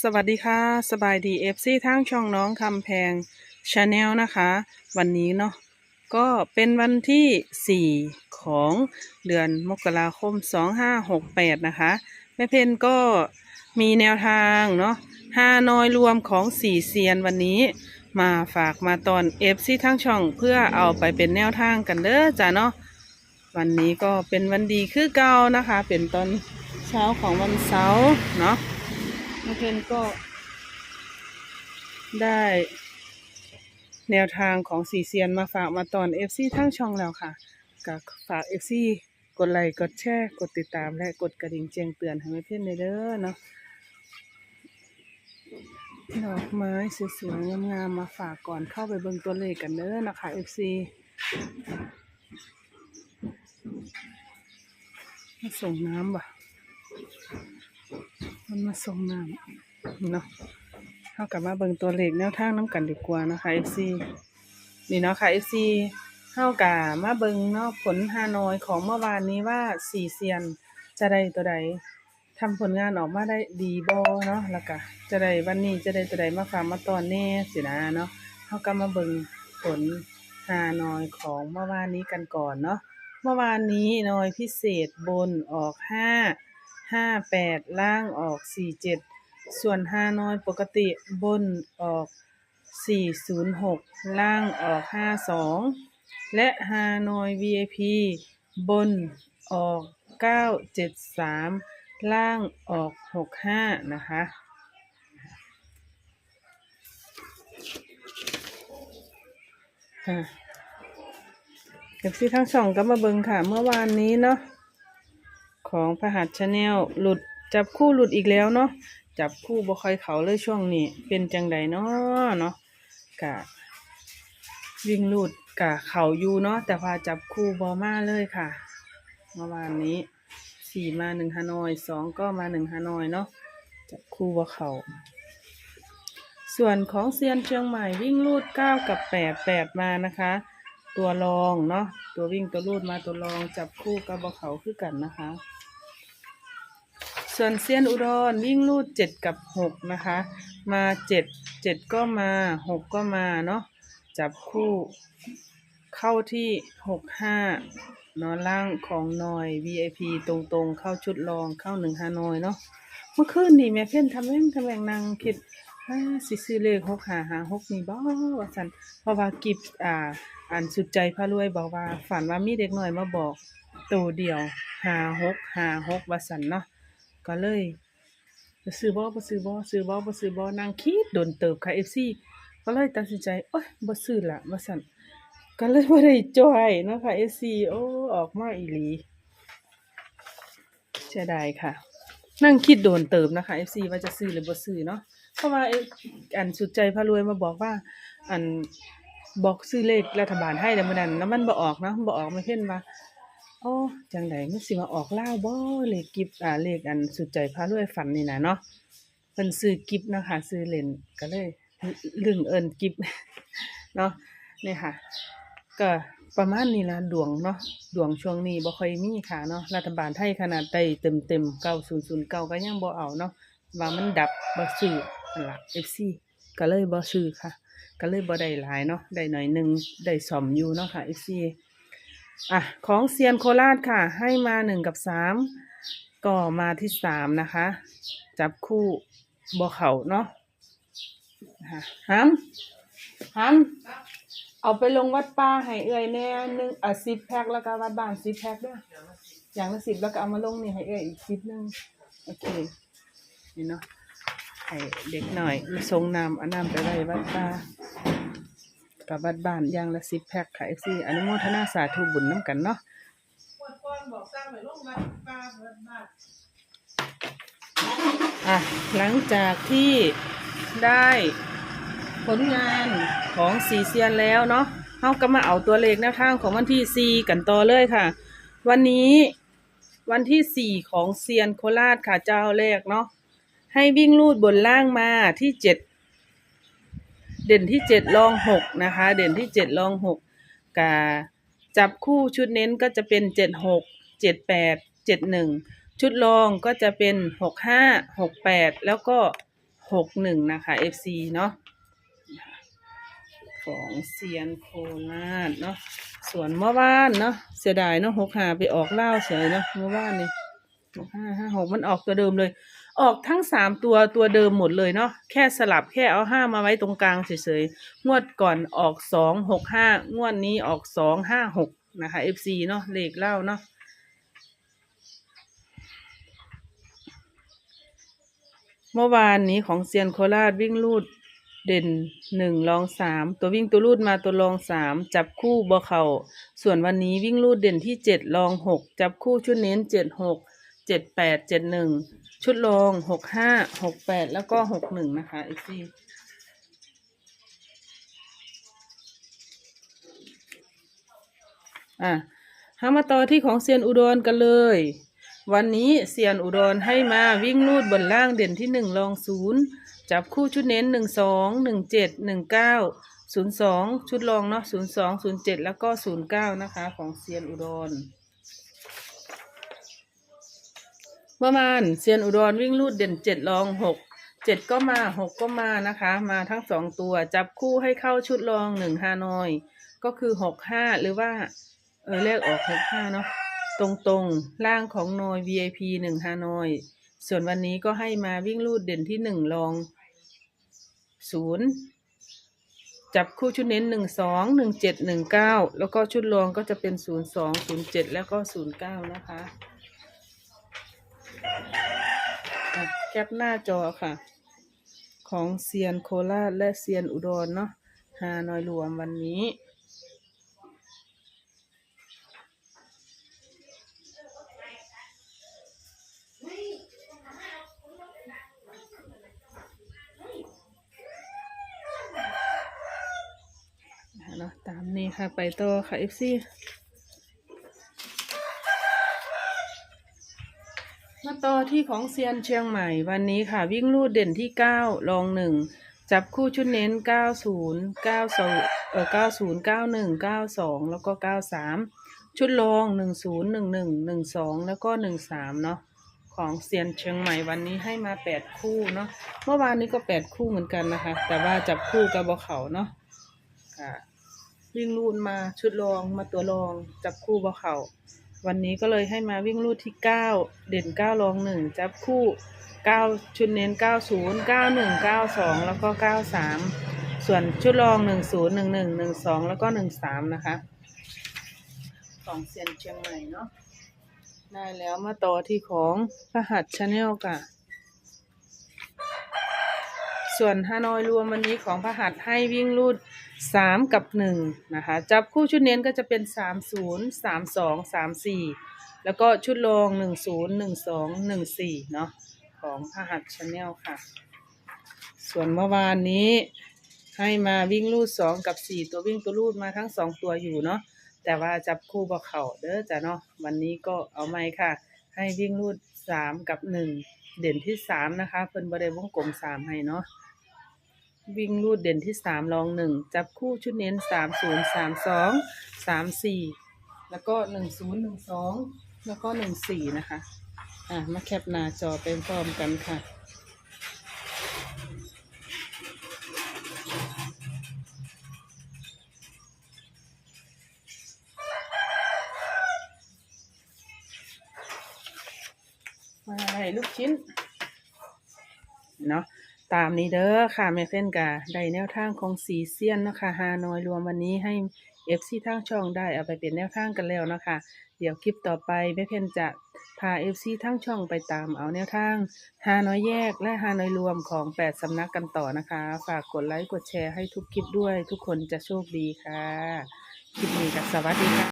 สวัสดีค่ะ สบายดีเอฟซีทางช่องน้องคำแพงชาแนลนะคะ วันนี้เนาะก็เป็นวันที่ 4 ของเดือนมกราคม 2568 นะคะแม่เพนก็มีแนวทางเนาะห้านอยรวมของสี่เซียนวันนี้มาฝากมาตอนเอฟซีทางช่องเพื่อเอาไปเป็นแนวทางกันเด้อจ้ะเนาะวันนี้ก็เป็นวันดีคือเก่านะคะ เป็นตอนเช้าของวันเสาร์เนาะ น้องเพนก็ ได้แนวทางของสีเซียนมาฝากมาตอน FC ทั้งช่องแล้วค่ะก็ฝาก FC กดไลค์กดแชร์กดติดตามและกดกระดิ่งแจ้งเตือนให้แม่เพื่อนในเด้อเนาะดอกไม้สวยๆงามๆมาฝากก่อนเข้าไปเบิ่งตัวเลขกันเด้อนะคะ FC มาส่งน้ำว่ะ มันมาส่งน้ำเนาะเท่ากับมาเบิ่งตัวเลขแนวทางน้ำกันดีกว่านะคะ FC นี่เนาะค่ะ FC เท่ากับมาเบิ่งเนาะผลฮานอยของเมื่อวานนี้ว่าสี่เซียนจะได้ตัวใดทำผลงานออกมาได้ดีบ่เนาะแล้วก็จะได้วันนี้จะได้ตัวใดมาฝากมาตอนแน่สินะเนาะเท่ากับมาเบิ่งผลฮานอยของเมื่อวานนี้กันก่อนเนาะเมื่อวานนี้นอยพิเศษบนออกห้า ห้าแปดล่างออกสี่เจ็ดส่วนห้าน้อยปกติบนออกสี่ศูนย์หกล่างออกห้าสองและฮานอย VIP บนออกเก้าเจ็ดสามล่างออกหกห้านะคะ ค่ะเอฟซีทั้งสองก็มาเบิงค่ะ เมื่อวานนี้เนาะ ของพระหัตชาแนลหลุดจับคู่หลุดอีกแล้วเนาะจับคู่บ่ค่อยเขาเลยช่วงนี้ เป็นจังใดเนาะเนาะกะวิ่งหลุดกะเขาอยู่เนาะแต่ว่าจับคู่บอมาเลยค่ะเมื่อวานนี้สี่มาหนึ่งฮานอยสองก็มาหนึ่งฮานอยเนาะจับคู่บ่เขาส่วนของเซียนเชียงใหม่วิ่งลูดเก้ากับแปดแปดมานะคะ ตัวรองเนาะตัววิ่งตัวลูดมาตัวรองจับคู่กับบ่เขาคือกันนะคะ ส่วนเซียนอุดรวิ่งลูดเจ็ดกับหกนะคะ มาเจ็ดเจ็ดก็มาหกก็มาเนาะจับคู่เข้าที่หกห้านอนล่างของนอย VIP ตรงๆ เข้าชุดรองเข้าหนึ่งฮานอยเนาะเมื่อคืนนี่แม่เพ่นทำแม่งทำแม่งนางคิดอ่าสิซื้อเลขหกหาหาหกนี่บ่ว่าสันเพราะว่ากิบอ่าอ่านสุดใจพระรวยบอกว่าฝันว่ามีเด็กหน้อยมาบอกตัวเดียวหาหกหาหกว่าสันเนาะ ก็เลยจะซื้อบ่บ่ซื้อบ่ซื้อบ่บ่ซื้อบ่นางคิดโดนเติบค่ะ FC ก็เลยตัดสินใจโอ๊ยบ่ซื้อละว่าซั่นก็เลยบ่ได้จอยเนาะค่ะ FC โอ้ออกมาอีหลีเสียดายค่ะ นั่งคิดโดนเติบนะคะ FC ว่าจะซื้อหรือบ่ซื้อเนาะเพราะว่าอันสุดใจพระรวยมาบอกว่า อันบอกซื้อเลขรัฐบาลให้แต่มื้อนั้นแล้วมันบ่ออกเนาะบ่ออกไม่เพิ่นว่า โอ้จังไดมันสิมาออกเลาบ่เลขกิฟอ่าเลขอันสุดใจพารวยฝันนี่นะเนาะเพิ่นซื้อกิฟนะคะซื้อเล่นก็เลยลึงเอิ้นกิฟเนาะนี่ค่ะ ก็ประมาณนี้ละดวงเนาะดวงช่วงนี้บ่ค่อยมีค่ะเนาะรัฐบาลไทยขนาดได้เต็มๆ9009ก็ยังบ่เอาเนาะว่ามันดับบ่ซื้อนั่นล่ะ FC ก็เลยบ่ซื้อค่ะ ก็เลยบ่ได้หลายเนาะได้หน่อยหนึงได้ซ่อมอยู่เนาะค่ะ FC อ่ะของเซียนโคราชค่ะ ให้มาหนึ่งกับสามก็มาที่สามนะคะ จับคู่บอเขาเนาะฮัมฮัมเอาไปลงวัดป้าให้เอ่ยแน่หนึ่งอะสิบแพ็คแล้วก็วัดบ้านสิบแพ็คด้วยอย่างละสิบแล้วก็เอามาลงนี่ให้เอ่ยอีกสิบหนึงโอเคนี่เนาะให้เด็กหน่อยมาส่งน้ำเอาน้ำไปไว้วัดป้า กับบัดบ้านอย่างละสิบแพ็คค่ะเอฟซีอนุโมทนาสาธุบุญน้ำกันเนาะอะหลังจากที่ได้ผลงานของสีเซียนแล้วเนาะเฮาก็มาเอาตัวเลขแนวทางของวันที่สี่กันต่อเลยค่ะ วันนี้วันที่สี่ของเซียนโคราชค่ะเจ้าแรกเนาะให้วิ่งลูดบนล่างมาที่เจ็ด เด่นที่เจ็ดรองหกนะคะ เด่นที่เจ็ดรองหกกาจับคู่ชุดเน้นก็จะเป็นเจ็ดหกเจ็ดแปดเจ็ดหนึ่งชุดรองก็จะเป็นหกห้าหกแปดแล้วก็หกหนึ่งนะคะ FC เนาะของเซียนโคราชเนาะส่วนเมื่อวานเนาะเสียดายเนาะหกหาไปออกเล่าเฉยเนาะเมื่อวานนี่หกห้าห้าหกมันออกตัวเดิมเลย ออกทั้งสามตัวตัวเดิมหมดเลยเนาะแค่สลับแค่เอาห้ามาไว้ตรงกลางเฉยๆงวดก่อนออกสองหกห้างวดนี้ออกสองห้าหกนะคะ FC เนาะเลขเล่าเนาะเมื่อวานนี้ของเซียนโคราชวิ่งลูดเด่นหนึ่งรองสามตัววิ่งตัวลูดมาตัวรองสามจับคู่บ่เข่าส่วนวันนี้วิ่งลูดเด่นที่เจ็ดรองหกจับคู่ชุดเน้นเจ็ดหกเจ็ดแปดเจ็ดหนึ่ง ชุดรองหกห้าหกแปดแล้วก็หกหนึ่งนะคะอีกทีอะหามาต่อที่ของเซียนอุดรกันเลย วันนี้เซียนอุดรให้มาวิ่งลูดบนล่างเด่นที่หนึ่งรองศูนย์จับคู่ชุดเน้นหนึ่งสองหนึ่งเจ็ดหนึ่งเก้าศูนย์สองชุดรองเนาะศูนย์สองศูนย์เจ็ดแล้วก็ศูนย์เก้านะคะ ของเซียนอุดร เมื่อวานเซียนอุดรวิ่งลูดเด่นเจ็ดรองหกเจ็ดก็มาหกก็มานะคะ มาทั้งสองตัวจับคู่ให้เข้าชุดรองหนึ่งฮานอย ก็คือหกห้าหรือว่า เออเลขออกหกห้าเนาะตรงตรงๆล่างของนอย VIP หนึ่งฮานอย ส่วนวันนี้ก็ให้มาวิ่งลูดเด่นที่หนึ่งรองศูนย์จับคู่ชุดเน้นหนึ่งสองหนึ่งเจ็ดหนึ่งเก้าแล้วก็ชุดรองก็จะเป็นศูนย์สองศูนย์เจ็ดแล้วก็ศูนย์เก้านะคะ อะแคปหน้าจอค่ะ ของเซียนโคราชและเซียนอุดรเนาะฮานอยรวมวันนี้เนาะตามนี้ค่ะ ไปต่อค่ะ FC มาต่อ ที่ของเซียนเชียงใหม่วันนี้ค่ะ วิ่งลูดเด่นที่เก้ารองหนึ่งจับคู่ชุดเน้นเก้าศูนย์เก้าสองเออเก้าศูนย์เก้าหนึ่งเก้าสองแล้วก็เก้าสามชุดรองหนึ่งศูนย์หนึ่งหนึ่งหนึ่งสองแล้วก็หนึ่งสามเนาะของเซียนเชียงใหม่วันนี้ให้มาแปดคู่เนาะเมื่อวานนี้ก็แปดคู่เหมือนกันนะคะ แต่ว่าจับคู่กับบอเขาเนาะวิ่งลูดมาชุดรองมาตัวรองจับคู่บ่เขา วันนี้ก็เลยให้มาวิ่งรูดที่เก้าเด่นเก้ารองหนึ่งจับคู่เก้าชุดเน้นเก้าศูนย์เก้าหนึ่งเก้าสองแล้วก็เก้าสามส่วนชุดรองหนึ่งศูนย์หนึ่งหนึ่งหนึ่งสองแล้วก็หนึ่งสามนะคะ ของเซียนเชียงใหม่เนาะได้แล้วมาต่อที่ของพหัสชาแนลค่ะ ส่วนฮานอยรวมวันนี้ของพหัสให้วิ่งรูดสามกับหนึ่งนะคะ จับคู่ชุดเน้นก็จะเป็นสามศูนย์สามสองสามสี่แล้วก็ชุดรองหนึ่งศูนย์หนึ่งสองหนึ่งสี่เนาะของพหัสชาแนลค่ะ ส่วนเมื่อวานนี้ให้มาวิ่งรูดสองกับสี่ตัววิ่งตัวรูดมาทั้งสองตัวอยู่เนาะแต่ว่าจับคู่บ่เข่าเด้อจ้ะเนาะวันนี้ก็เอาไม่ค่ะ ให้วิ่งรูดสามกับหนึ่ง เด่นที่สามนะคะ เพิ่นบริวงกลมสามให้เนาะวิ่งรูดเด่นที่สามรองหนึ่งจับคู่ชุดเน้นสามศูนย์สามสองสามสี่แล้วก็หนึ่งศูนย์หนึ่งสองแล้วก็หนึ่งสี่นะคะ อะมาแคปหน้าจอเป็นพร้อมกันค่ะ ลูกชิ้นเนาะตามนี้เด้อค่ะแม่เฟ้นกาได้แนวทางของสีเซียนเนาะคะฮานอยรวมวันนี้ให้เอฟซีทางช่องได้เอาไปเป็นแนวทางกันแล้วเนาะคะเดี๋ยวคลิปต่อไปแม่เฟ้นจะพาเอฟซีทางช่องไปตามเอาแนวทางฮานอยแยกและฮานอยรวมของแปดสำนักกันต่อนะคะ ฝากกดไลค์กดแชร์ให้ทุกคลิปด้วย ทุกคนจะโชคดีค่ะ คลิปนี้ก็สวัสดีค่ะ